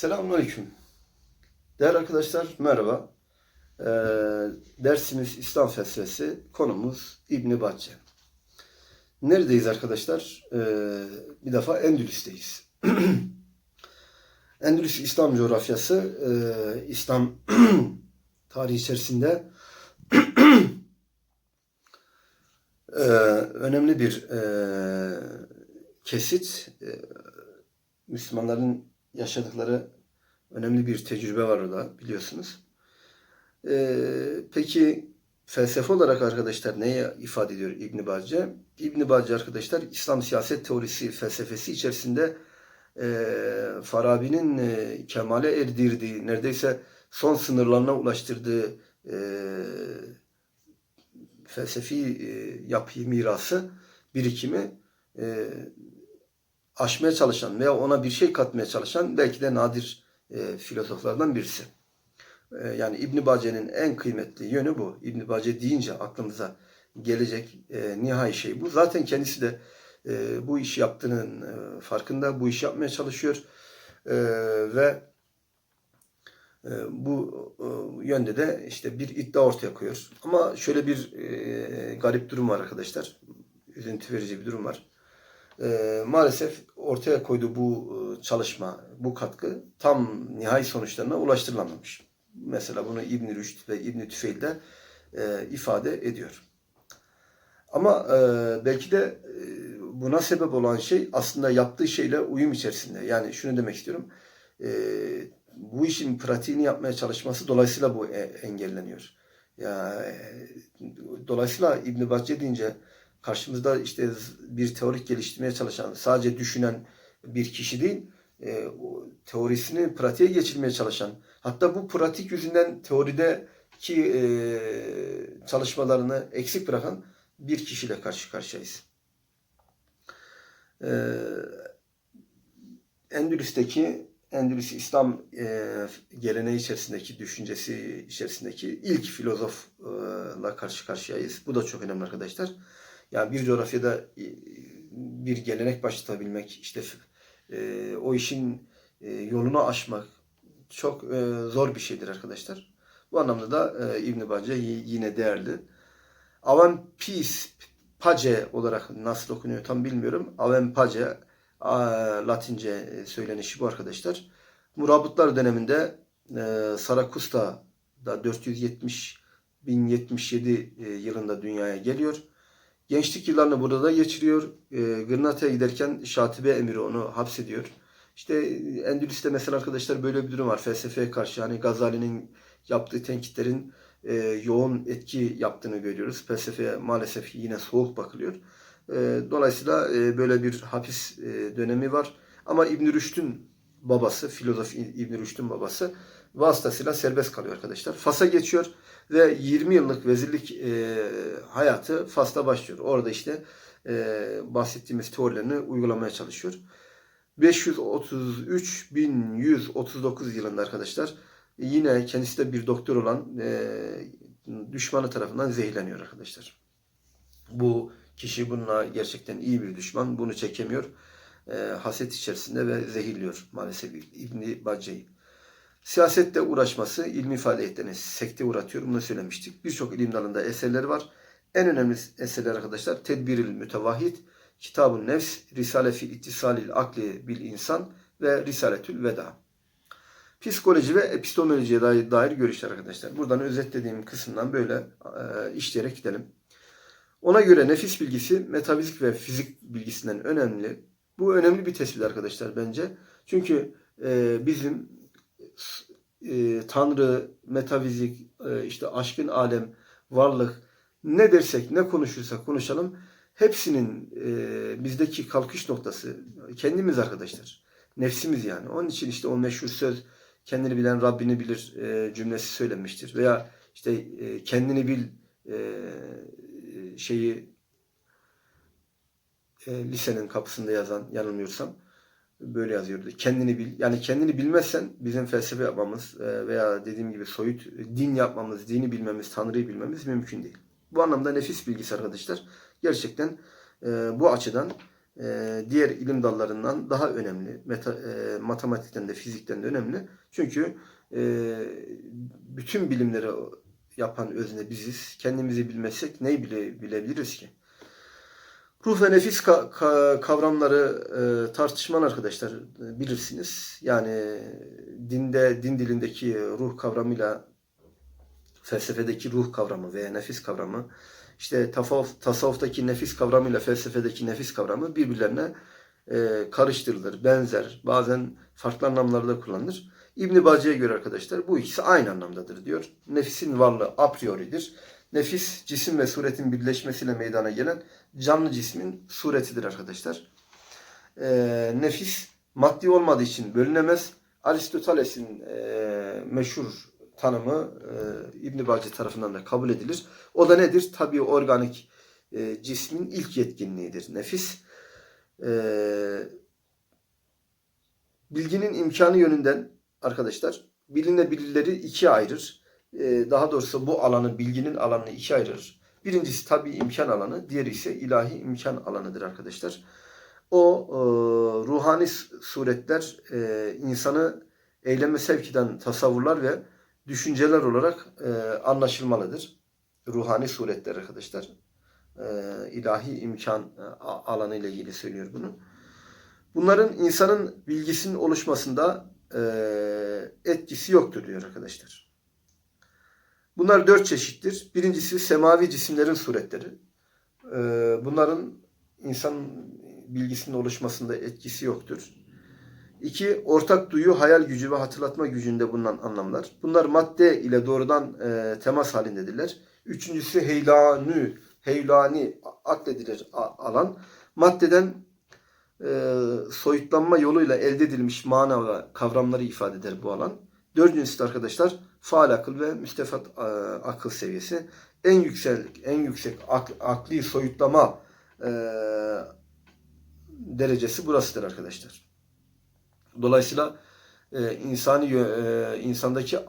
Selamünaleyküm. Değerli arkadaşlar merhaba. Ee, dersimiz İslam felsefesi, konumuz İbn Batce. Neredeyiz arkadaşlar? Ee, bir defa Endülüs'teyiz. Endülüs İslam coğrafyası, e, İslam tarihi içerisinde e, önemli bir e, kesit. E, Müslümanların yaşadıkları önemli bir tecrübe var orada biliyorsunuz. Ee, peki felsefe olarak arkadaşlar neye ifade ediyor İbn Bacce? İbn Bacce arkadaşlar İslam siyaset teorisi felsefesi içerisinde e, Farabi'nin e, kemale erdirdiği, neredeyse son sınırlarına ulaştırdığı e, felsefi e, yapıyı, mirası, birikimi e, aşmaya çalışan veya ona bir şey katmaya çalışan belki de nadir e, filozoflardan birisi. E, yani İbn Bace'nin en kıymetli yönü bu. İbn Bace deyince aklımıza gelecek e, nihai şey bu. Zaten kendisi de e, bu işi yaptığının e, farkında, bu işi yapmaya çalışıyor e, ve e, bu e, yönde de işte bir iddia ortaya koyuyor. Ama şöyle bir e, garip durum var arkadaşlar. Üzüntü verici bir durum var. E, maalesef ortaya koyduğu bu e, çalışma, bu katkı tam nihai sonuçlarına ulaştırılamamış. Mesela bunu İbn Rüşd ve İbn Tüfeil de e, ifade ediyor. Ama e, belki de e, buna sebep olan şey aslında yaptığı şeyle uyum içerisinde. Yani şunu demek istiyorum. E, bu işin pratiğini yapmaya çalışması dolayısıyla bu e, engelleniyor. Ya, e, dolayısıyla İbn Bahçe deyince karşımızda işte bir teorik geliştirmeye çalışan, sadece düşünen bir kişi değil, e, teorisini pratiğe geçirmeye çalışan, hatta bu pratik yüzünden teorideki e, çalışmalarını eksik bırakan bir kişiyle karşı karşıyayız. E, Endülüs'teki Endülüs İslam e, geleneği içerisindeki, düşüncesi içerisindeki ilk filozofla karşı karşıyayız. Bu da çok önemli arkadaşlar. Yani bir coğrafyada e, bir gelenek başlatabilmek, işte e, o işin e, yolunu aşmak çok e, zor bir şeydir arkadaşlar. Bu anlamda da e, İbn Bace yine değerli. Peace Pace olarak nasıl okunuyor tam bilmiyorum. Aven Pace a, Latince söylenişi bu arkadaşlar. Murabıtlar döneminde e, Sarakusta'da 470 1077 e, yılında dünyaya geliyor. Gençlik yıllarını burada geçiriyor. E, Gırnatı'ya giderken Şatibe emiri onu hapsediyor. İşte Endülüs'te mesela arkadaşlar böyle bir durum var. Felsefeye karşı hani Gazali'nin yaptığı tenkitlerin e, yoğun etki yaptığını görüyoruz. Felsefeye maalesef yine soğuk bakılıyor. E, dolayısıyla e, böyle bir hapis e, dönemi var. Ama İbn Rüşd'ün babası, filozof İbn Rüşd'ün babası vasıtasıyla serbest kalıyor arkadaşlar. Fas'a geçiyor ve 20 yıllık vezirlik e, hayatı Fas'ta başlıyor. Orada işte e, bahsettiğimiz teorilerini uygulamaya çalışıyor. 533-1139 yılında arkadaşlar yine kendisi de bir doktor olan e, düşmanı tarafından zehirleniyor arkadaşlar. Bu kişi bununla gerçekten iyi bir düşman. Bunu çekemiyor. E, haset içerisinde ve zehirliyor maalesef İbni Bacce'yi. Siyasette uğraşması ilmi faaliyetlerine sekte uğratıyor. Bunu söylemiştik. Birçok ilim dalında eserleri var. En önemli eserler arkadaşlar Tedbiril Mütevahhid, Kitabun Nefs, Risale fi İttisalil Akli bil İnsan ve Risaletül Veda. Psikoloji ve epistemolojiye dair, dair görüşler arkadaşlar. Buradan özetlediğim kısımdan böyle e, işleyerek gidelim. Ona göre nefis bilgisi metafizik ve fizik bilgisinden önemli. Bu önemli bir tespit arkadaşlar bence. Çünkü e, bizim e, Tanrı, metafizik, e, işte aşkın alem, varlık ne dersek, ne konuşursak konuşalım hepsinin e, bizdeki kalkış noktası kendimiz arkadaşlar. Nefsimiz yani. Onun için işte o meşhur söz kendini bilen Rabbini bilir e, cümlesi söylenmiştir. Veya işte e, kendini bil e, şeyi e, lisenin kapısında yazan yanılmıyorsam böyle yazıyordu. Kendini bil. Yani kendini bilmezsen bizim felsefe yapmamız e, veya dediğim gibi soyut din yapmamız, dini bilmemiz, Tanrı'yı bilmemiz mümkün değil. Bu anlamda nefis bilgisi arkadaşlar gerçekten e, bu açıdan e, diğer ilim dallarından daha önemli. Meta, e, matematikten de fizikten de önemli. Çünkü e, bütün bilimleri yapan özne biziz. Kendimizi bilmezsek neyi bile, bilebiliriz ki? Ruh ve nefis ka- ka- kavramları e, tartışmalı arkadaşlar e, bilirsiniz. Yani dinde din dilindeki ruh kavramıyla felsefedeki ruh kavramı veya nefis kavramı işte tasavvuf, tasavvuftaki nefis kavramıyla felsefedeki nefis kavramı birbirlerine e, karıştırılır, benzer, bazen farklı anlamlarda kullanılır. İbn Bacı'ya göre arkadaşlar bu ikisi aynı anlamdadır diyor. Nefisin varlığı a priori'dir. Nefis cisim ve suretin birleşmesiyle meydana gelen canlı cismin suretidir arkadaşlar. E, nefis maddi olmadığı için bölünemez. Aristoteles'in e, meşhur tanımı e, İbn Bacı tarafından da kabul edilir. O da nedir? Tabii organik e, cismin ilk yetkinliğidir nefis. E, bilginin imkanı yönünden arkadaşlar bilinebilirleri ikiye ayırır. E, daha doğrusu bu alanı bilginin alanını ikiye ayırır. Birincisi tabii imkan alanı, diğeri ise ilahi imkan alanıdır arkadaşlar. O e, ruhani suretler e, insanı eyleme sevk eden tasavvurlar ve düşünceler olarak e, anlaşılmalıdır. Ruhani suretler arkadaşlar. E, ilahi imkan e, alanı ile ilgili söylüyor bunu. Bunların insanın bilgisinin oluşmasında e, etkisi yoktur diyor arkadaşlar. Bunlar dört çeşittir. Birincisi semavi cisimlerin suretleri. E, bunların insan bilgisinin oluşmasında etkisi yoktur. İki, ortak duyu, hayal gücü ve hatırlatma gücünde bulunan anlamlar. Bunlar madde ile doğrudan e, temas halindedirler. Üçüncüsü heylanü, heylani akledilir alan. Maddeden e, soyutlanma yoluyla elde edilmiş mana ve kavramları ifade eder bu alan. Dördüncüsü arkadaşlar faal akıl ve müstefat e, akıl seviyesi. En yüksek, en yüksek ak, akli soyutlama e, derecesi burasıdır arkadaşlar. Dolayısıyla e, insani e, insandaki e,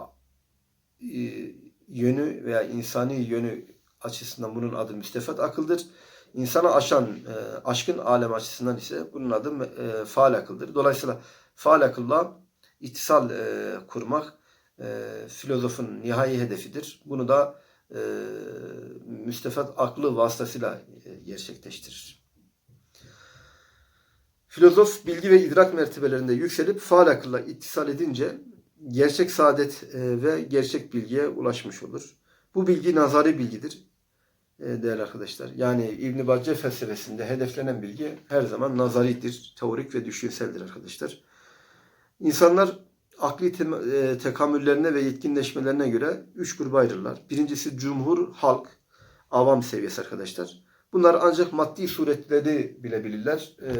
yönü veya insani yönü açısından bunun adı müstefat akıldır. İnsana aşan, e, aşkın alem açısından ise bunun adı e, faal akıldır. Dolayısıyla faal akılla itisal e, kurmak e, filozofun nihai hedefidir. Bunu da e, müstefat aklı vasıtasıyla e, gerçekleştirir. Filozof bilgi ve idrak mertebelerinde yükselip faal akılla ittisal edince gerçek saadet e, ve gerçek bilgiye ulaşmış olur. Bu bilgi nazari bilgidir e, değerli arkadaşlar. Yani İbn Bacce felsefesinde hedeflenen bilgi her zaman nazaridir, teorik ve düşünseldir arkadaşlar. İnsanlar akli te- e, tekamüllerine ve yetkinleşmelerine göre üç gruba ayrılırlar. Birincisi cumhur, halk, avam seviyesi arkadaşlar. Bunlar ancak maddi suretleri bilebilirler. Ee,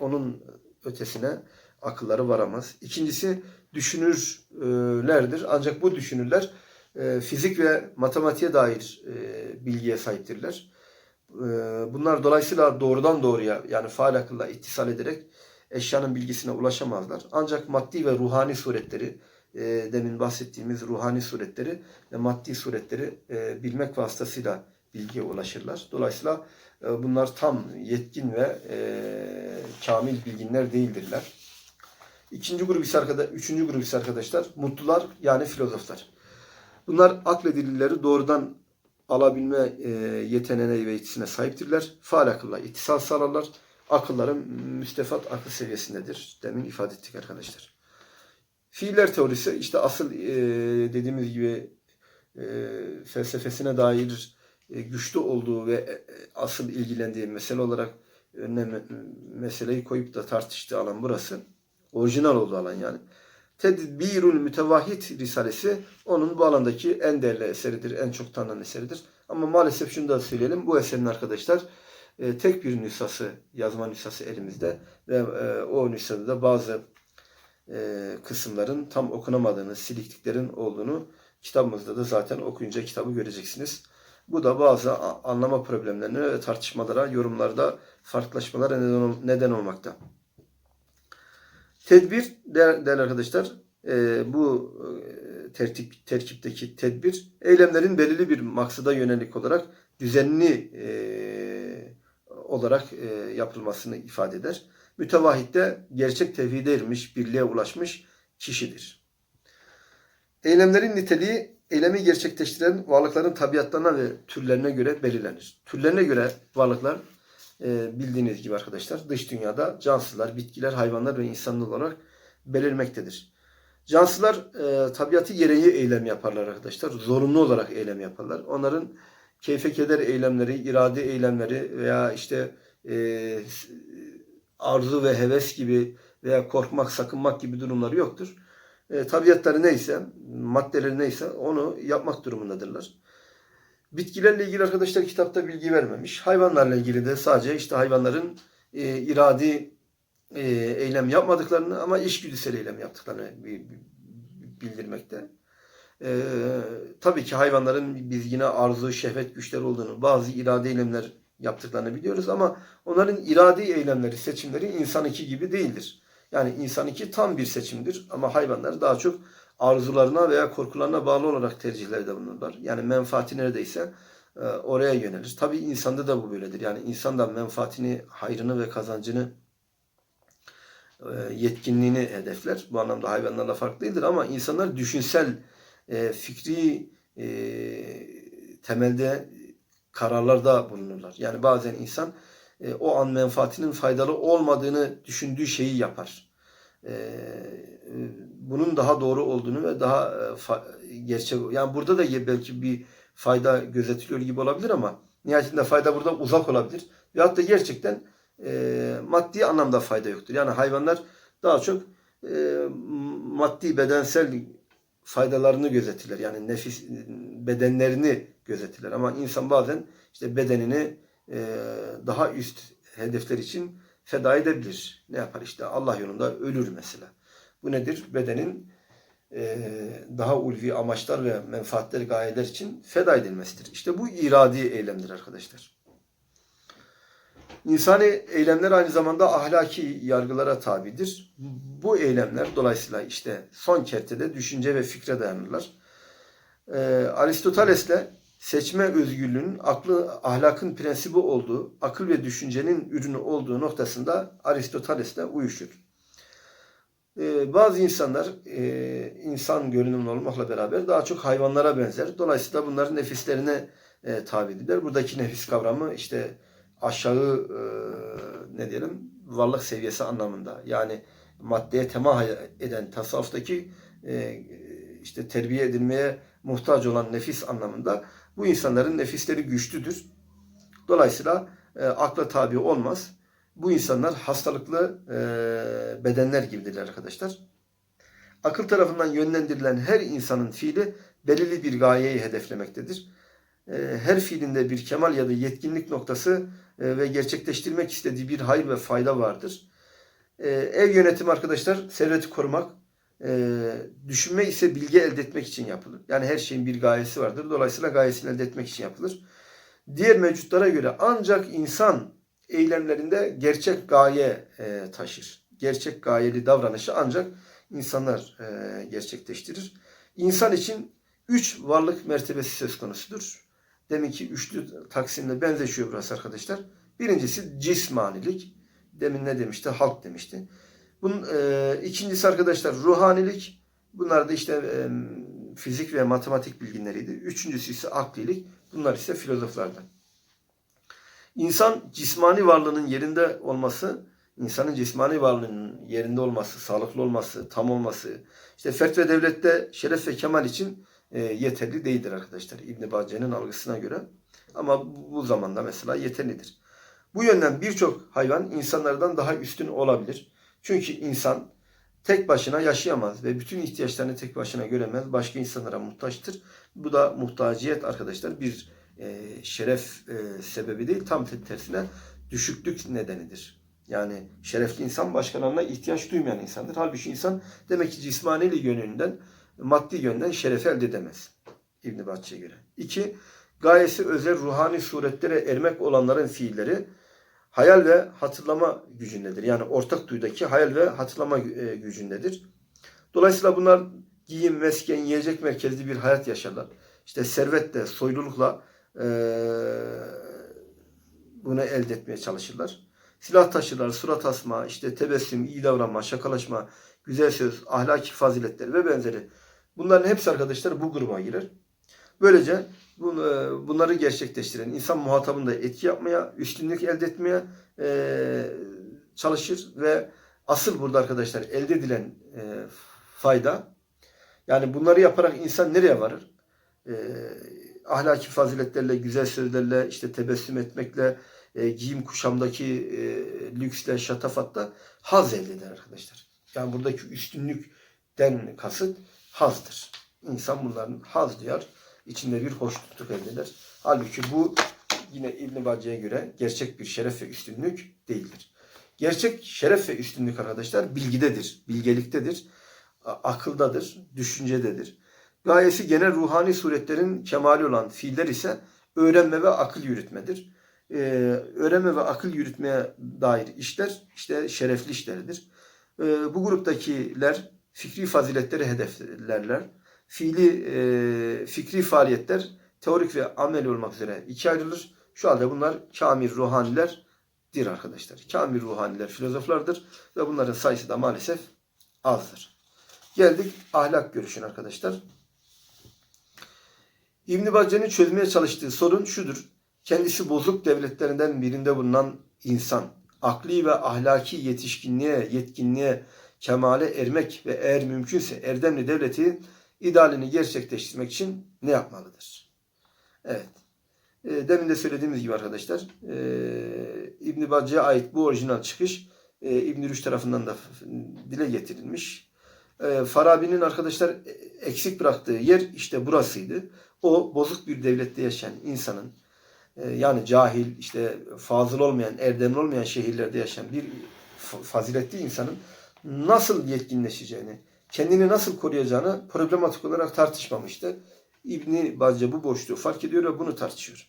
onun ötesine akılları varamaz. İkincisi düşünürlerdir. Ancak bu düşünürler e, fizik ve matematiğe dair e, bilgiye sahiptirler. E, bunlar dolayısıyla doğrudan doğruya yani faal akılla ittisal ederek eşyanın bilgisine ulaşamazlar. Ancak maddi ve ruhani suretleri e, demin bahsettiğimiz ruhani suretleri ve maddi suretleri e, bilmek vasıtasıyla bilgiye ulaşırlar. Dolayısıyla e, bunlar tam yetkin ve e, kamil bilginler değildirler. İkinci grup ise arkadaşlar, üçüncü grup ise arkadaşlar mutlular yani filozoflar. Bunlar akledilirleri doğrudan alabilme e, yeteneğine ve yetisine sahiptirler. Faal akılla ittisal sağlarlar. Akılları müstefat akıl seviyesindedir. Demin ifade ettik arkadaşlar. Fiiller teorisi işte asıl e, dediğimiz gibi e, felsefesine dair e, güçlü olduğu ve e, asıl ilgilendiği mesele olarak önüne meseleyi koyup da tartıştığı alan burası. Orijinal olduğu alan yani. Tedbirul Mütevahhid Risalesi onun bu alandaki en değerli eseridir, en çok tanınan eseridir. Ama maalesef şunu da söyleyelim, bu eserin arkadaşlar e, tek bir nüshası, yazma nüshası elimizde ve e, o nüshada da bazı e, kısımların tam okunamadığını, silikliklerin olduğunu kitabımızda da zaten okuyunca kitabı göreceksiniz. Bu da bazı anlama problemlerine ve tartışmalara, yorumlarda farklılaşmalara neden, neden olmakta. Tedbir değerli arkadaşlar e, bu e, tertip, terkipteki tedbir eylemlerin belirli bir maksada yönelik olarak düzenli e, olarak e, yapılmasını ifade eder. Mütevahhid de gerçek tevhide ermiş, birliğe ulaşmış kişidir. Eylemlerin niteliği eylemi gerçekleştiren varlıkların tabiatlarına ve türlerine göre belirlenir. Türlerine göre varlıklar e, bildiğiniz gibi arkadaşlar dış dünyada cansızlar, bitkiler, hayvanlar ve insanlar olarak belirmektedir. Cansızlar e, tabiatı gereği eylem yaparlar arkadaşlar. Zorunlu olarak eylem yaparlar. Onların keyfe keder eylemleri, irade eylemleri veya işte e, arzu ve heves gibi veya korkmak, sakınmak gibi durumları yoktur. E, tabiatları neyse, maddeleri neyse onu yapmak durumundadırlar. Bitkilerle ilgili arkadaşlar kitapta bilgi vermemiş. Hayvanlarla ilgili de sadece işte hayvanların e, iradi e, eylem yapmadıklarını ama işgüdüsel eylem yaptıklarını bi- bi- bildirmekte. E, tabii ki hayvanların biz yine arzu, şehvet güçleri olduğunu, bazı irade eylemler yaptıklarını biliyoruz ama onların iradi eylemleri, seçimleri insanınki gibi değildir. Yani insanınki tam bir seçimdir ama hayvanlar daha çok arzularına veya korkularına bağlı olarak tercihlerde bulunurlar. Yani menfaati neredeyse e, oraya yönelir. Tabii insanda da bu böyledir. Yani insan da menfaatini, hayrını ve kazancını e, yetkinliğini hedefler. Bu anlamda hayvanlarla farklı değildir ama insanlar düşünsel, e, fikri e, temelde kararlarda bulunurlar. Yani bazen insan e, o an menfaatinin faydalı olmadığını düşündüğü şeyi yapar. E, bunun daha doğru olduğunu ve daha e, gerçek yani burada da belki bir fayda gözetiliyor gibi olabilir ama nihayetinde fayda burada uzak olabilir. Veyahut da gerçekten e, maddi anlamda fayda yoktur. Yani hayvanlar daha çok e, maddi bedensel faydalarını gözetirler. Yani nefis bedenlerini gözetirler. Ama insan bazen işte bedenini e, daha üst hedefler için feda edebilir. Ne yapar işte Allah yolunda ölür mesela. Bu nedir? Bedenin e, daha ulvi amaçlar ve menfaatler, gayeler için feda edilmesidir. İşte bu iradi eylemdir arkadaşlar. İnsani eylemler aynı zamanda ahlaki yargılara tabidir. Bu eylemler dolayısıyla işte son kertede düşünce ve fikre dayanırlar. Ee, Aristoteles'le seçme özgürlüğünün aklı ahlakın prensibi olduğu, akıl ve düşüncenin ürünü olduğu noktasında Aristoteles'le uyuşur. Ee, bazı insanlar e, insan görünümlü olmakla beraber daha çok hayvanlara benzer. Dolayısıyla bunların nefislerine e, tabidirler. Buradaki nefis kavramı işte aşağı e, ne diyelim varlık seviyesi anlamında. Yani maddeye temah eden tasavvuftaki e, işte terbiye edilmeye muhtaç olan nefis anlamında bu insanların nefisleri güçlüdür. Dolayısıyla e, akla tabi olmaz. Bu insanlar hastalıklı e, bedenler gibidirler arkadaşlar. Akıl tarafından yönlendirilen her insanın fiili belirli bir gayeyi hedeflemektedir. E, her fiilinde bir kemal ya da yetkinlik noktası e, ve gerçekleştirmek istediği bir hayır ve fayda vardır. E, ev yönetimi arkadaşlar serveti korumak, e, düşünme ise bilgi elde etmek için yapılır. Yani her şeyin bir gayesi vardır. Dolayısıyla gayesini elde etmek için yapılır. Diğer mevcutlara göre ancak insan eylemlerinde gerçek gaye e, taşır. Gerçek gayeli davranışı ancak insanlar e, gerçekleştirir. İnsan için üç varlık mertebesi söz konusudur. Deminki üçlü taksimle benzeşiyor burası arkadaşlar. Birincisi cismanilik. Demin ne demişti? Halk demişti. Bunun e, ikincisi arkadaşlar ruhanilik. Bunlar da işte e, fizik ve matematik bilginleriydi. Üçüncüsü ise aklilik. Bunlar ise filozoflardan. İnsan cismani varlığının yerinde olması, insanın cismani varlığının yerinde olması, sağlıklı olması, tam olması, işte fert ve devlette şeref ve kemal için e, yeterli değildir arkadaşlar. İbn Bace'nin algısına göre. Ama bu, zamanda mesela yeterlidir. Bu yönden birçok hayvan insanlardan daha üstün olabilir. Çünkü insan tek başına yaşayamaz ve bütün ihtiyaçlarını tek başına göremez. Başka insanlara muhtaçtır. Bu da muhtaciyet arkadaşlar bir e, şeref e, sebebi değil. Tam tersine düşüklük nedenidir. Yani şerefli insan başkalarına ihtiyaç duymayan insandır. Halbuki insan demek ki cismani yönünden, maddi yönden şeref elde edemez. İbn Batçı'ya göre. İki, gayesi özel ruhani suretlere ermek olanların fiilleri hayal ve hatırlama gücündedir. Yani ortak duydaki hayal ve hatırlama e, gücündedir. Dolayısıyla bunlar giyim, mesken, yiyecek merkezli bir hayat yaşarlar. İşte servetle, soylulukla e, bunu elde etmeye çalışırlar. Silah taşırlar, surat asma, işte tebessüm, iyi davranma, şakalaşma, güzel söz, ahlaki faziletler ve benzeri. Bunların hepsi arkadaşlar bu gruba girer. Böylece e, bunları gerçekleştiren insan muhatabında etki yapmaya, üstünlük elde etmeye e, çalışır ve asıl burada arkadaşlar elde edilen e, fayda yani bunları yaparak insan nereye varır? Ahlaki faziletlerle, güzel sözlerle, işte tebessüm etmekle, giyim kuşamdaki lüksle, şatafatla haz elde eder arkadaşlar. Yani buradaki üstünlükten kasıt hazdır. İnsan bunların haz duyar, içinde bir hoşnutluk elde eder. Halbuki bu yine İbn Bacı'ya göre gerçek bir şeref ve üstünlük değildir. Gerçek şeref ve üstünlük arkadaşlar bilgidedir, bilgeliktedir, akıldadır, düşüncededir. Gayesi genel ruhani suretlerin kemali olan fiiller ise öğrenme ve akıl yürütmedir. Ee, öğrenme ve akıl yürütmeye dair işler işte şerefli işleridir. Ee, bu gruptakiler fikri faziletleri hedeflerler. Fiili e, fikri faaliyetler teorik ve amel olmak üzere ikiye ayrılır. Şu halde bunlar kamil ruhanilerdir arkadaşlar. Kamil ruhaniler filozoflardır ve bunların sayısı da maalesef azdır. Geldik ahlak görüşüne arkadaşlar. İbn Baccan'ın çözmeye çalıştığı sorun şudur. Kendisi bozuk devletlerinden birinde bulunan insan akli ve ahlaki yetişkinliğe, yetkinliğe, kemale ermek ve eğer mümkünse erdemli devleti idealini gerçekleştirmek için ne yapmalıdır? Evet. E, demin de söylediğimiz gibi arkadaşlar e, İbn Bacı'ya ait bu orijinal çıkış e, İbn Rüşd tarafından da dile getirilmiş. Farabi'nin arkadaşlar e, eksik bıraktığı yer işte burasıydı. O bozuk bir devlette yaşayan insanın e, yani cahil, işte fazıl olmayan, erdemli olmayan şehirlerde yaşayan bir fa- faziletli insanın nasıl yetkinleşeceğini, kendini nasıl koruyacağını problematik olarak tartışmamıştı. İbni Bacca bu boşluğu fark ediyor ve bunu tartışıyor.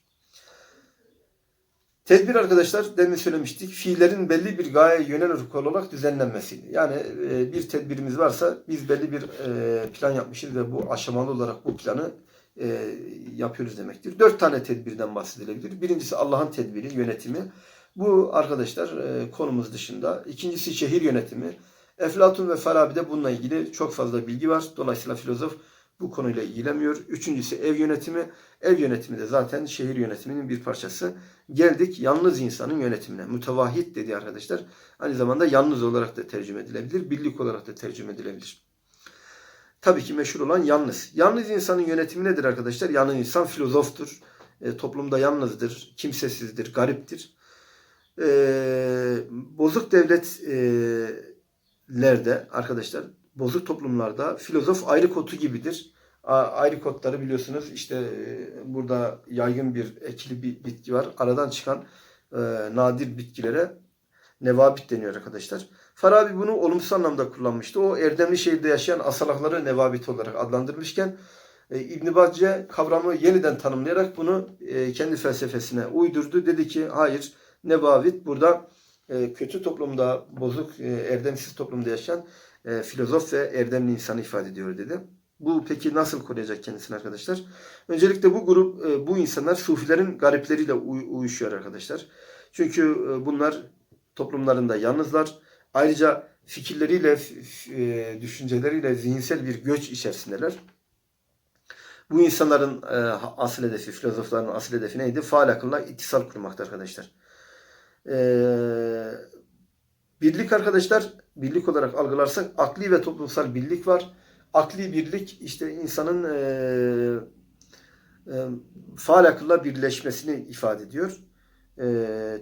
Tedbir arkadaşlar demin söylemiştik. Fiillerin belli bir gayeye yönelik olarak düzenlenmesiydi. Yani e, bir tedbirimiz varsa biz belli bir e, plan yapmışız ve bu aşamalı olarak bu planı e, yapıyoruz demektir. Dört tane tedbirden bahsedilebilir. Birincisi Allah'ın tedbiri, yönetimi. Bu arkadaşlar konumuz dışında. İkincisi şehir yönetimi. Eflatun ve Farabi'de bununla ilgili çok fazla bilgi var. Dolayısıyla filozof bu konuyla ilgilenmiyor. Üçüncüsü ev yönetimi. Ev yönetimi de zaten şehir yönetiminin bir parçası. Geldik yalnız insanın yönetimine. Mütevahhid dedi arkadaşlar. Aynı zamanda yalnız olarak da tercüme edilebilir. Birlik olarak da tercüme edilebilir. Tabii ki meşhur olan yalnız. Yalnız insanın yönetimi nedir arkadaşlar? Yalnız insan filozoftur. E, toplumda yalnızdır, kimsesizdir, gariptir. E, bozuk devletlerde arkadaşlar, bozuk toplumlarda filozof ayrı kotu gibidir. Ayrı kotları biliyorsunuz işte e, burada yaygın bir ekili bir bitki var. Aradan çıkan e, nadir bitkilere nevabit deniyor arkadaşlar. Farabi bunu olumsuz anlamda kullanmıştı. O erdemli şehirde yaşayan asalakları nevabit olarak adlandırmışken e, İbn Bacce kavramı yeniden tanımlayarak bunu e, kendi felsefesine uydurdu. Dedi ki hayır nevabit burada e, kötü toplumda bozuk e, erdemsiz toplumda yaşayan e, filozof ve erdemli insanı ifade ediyor dedi. Bu peki nasıl koruyacak kendisini arkadaşlar? Öncelikle bu grup, e, bu insanlar sufilerin garipleriyle uy- uyuşuyor arkadaşlar. Çünkü e, bunlar toplumlarında yalnızlar. Ayrıca fikirleriyle, e, düşünceleriyle zihinsel bir göç içerisindeler. Bu insanların e, asıl hedefi, filozofların asıl hedefi neydi? Faal akılla ittisal kurmaktı arkadaşlar. E, birlik arkadaşlar, birlik olarak algılarsak akli ve toplumsal birlik var. Akli birlik işte insanın e, e, faal akılla birleşmesini ifade ediyor. E,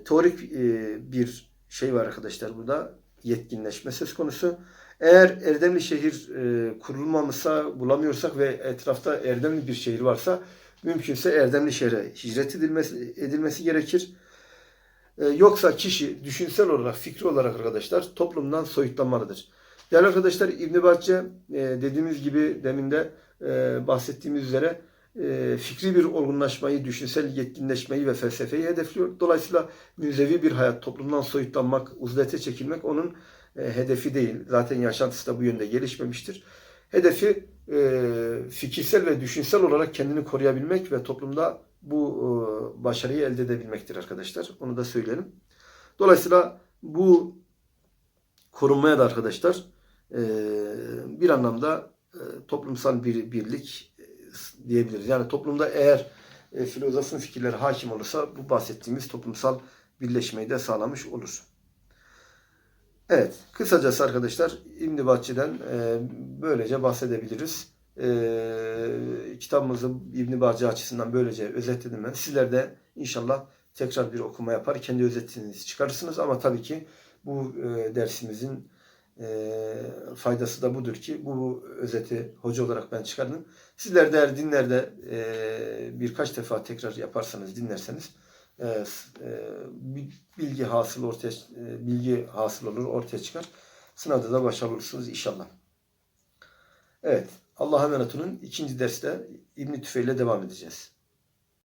teorik e, bir şey var arkadaşlar burada. Yetkinleşme söz konusu. Eğer erdemli şehir e, kurulmamışsa, bulamıyorsak ve etrafta erdemli bir şehir varsa mümkünse erdemli şehre hicret edilmesi, edilmesi gerekir. E, yoksa kişi düşünsel olarak, fikri olarak arkadaşlar toplumdan soyutlanmalıdır. Değerli arkadaşlar İbn Bahçe e, dediğimiz gibi demin de e, bahsettiğimiz üzere fikri bir olgunlaşmayı, düşünsel yetkinleşmeyi ve felsefeyi hedefliyor. Dolayısıyla müzevi bir hayat, toplumdan soyutlanmak, uzlete çekilmek onun hedefi değil. Zaten yaşantısı da bu yönde gelişmemiştir. Hedefi fikirsel ve düşünsel olarak kendini koruyabilmek ve toplumda bu e, başarıyı elde edebilmektir arkadaşlar. Onu da söyleyelim. Dolayısıyla bu korunmaya da arkadaşlar e, bir anlamda e, toplumsal bir birlik diyebiliriz. Yani toplumda eğer filozofun fikirleri hakim olursa bu bahsettiğimiz toplumsal birleşmeyi de sağlamış olur. Evet, kısacası arkadaşlar İbn Bahçe'den e, böylece bahsedebiliriz. E, kitabımızı İbn Bahçe açısından böylece özetledim ben. Sizler de inşallah tekrar bir okuma yapar, kendi özetinizi çıkarırsınız. Ama tabii ki bu e, dersimizin e, faydası da budur ki bu özeti hoca olarak ben çıkardım. Sizler de eğer dinlerde e, birkaç defa tekrar yaparsanız, dinlerseniz e, e, bi- bilgi hasıl ortaya e, bilgi hasıl olur, ortaya çıkar. Sınavda da başarılı olursunuz inşallah. Evet. Allah'a emanet olun. İkinci derste İbn Tüfeil'le devam edeceğiz.